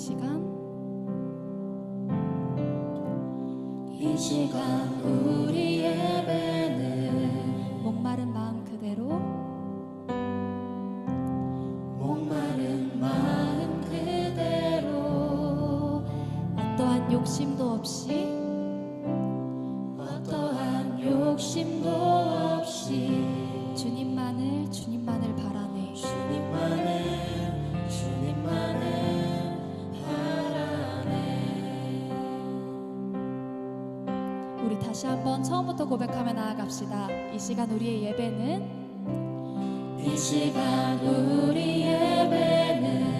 시간? 이 시간 우리 예배는 목마른 마음 그대로? 목마른 마음 그대로. 어떠한 욕심도 없이 다시 한번 처음부터 고백하며 나아갑시다. 이 시간 우리의 예배는 이 시간 우리 예배는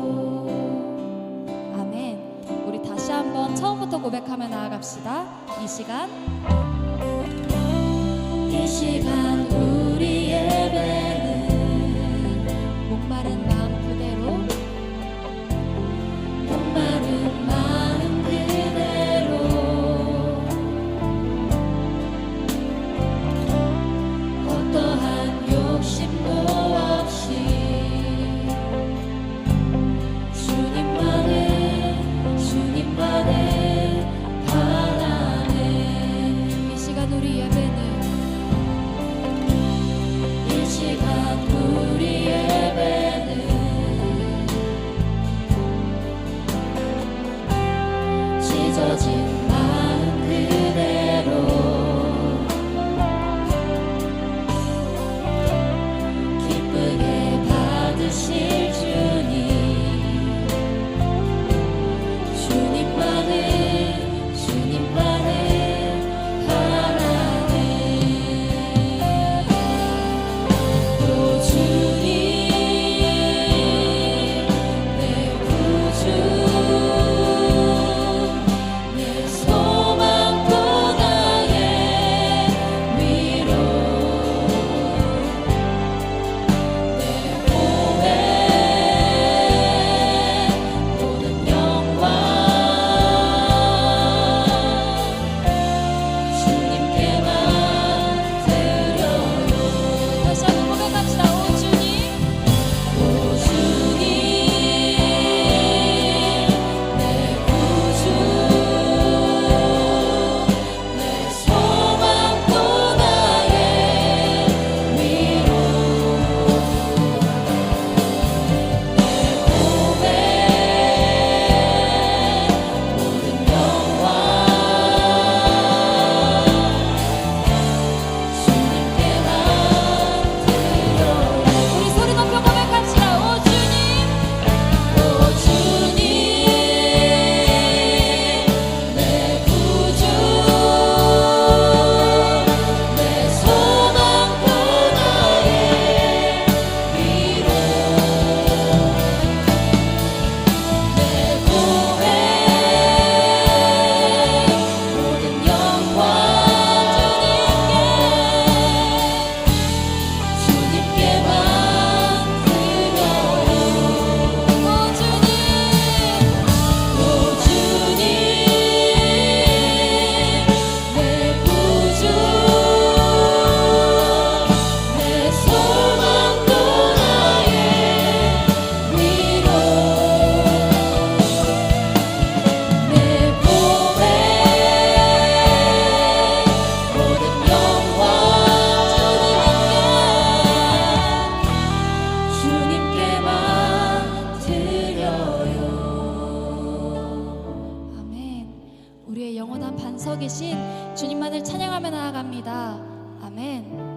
처음부터 고백하며 나아갑시다. 이 시간 이 시간 对情 우리의 영원한 반석이신 주님만을 찬양하며 나아갑니다. 아멘.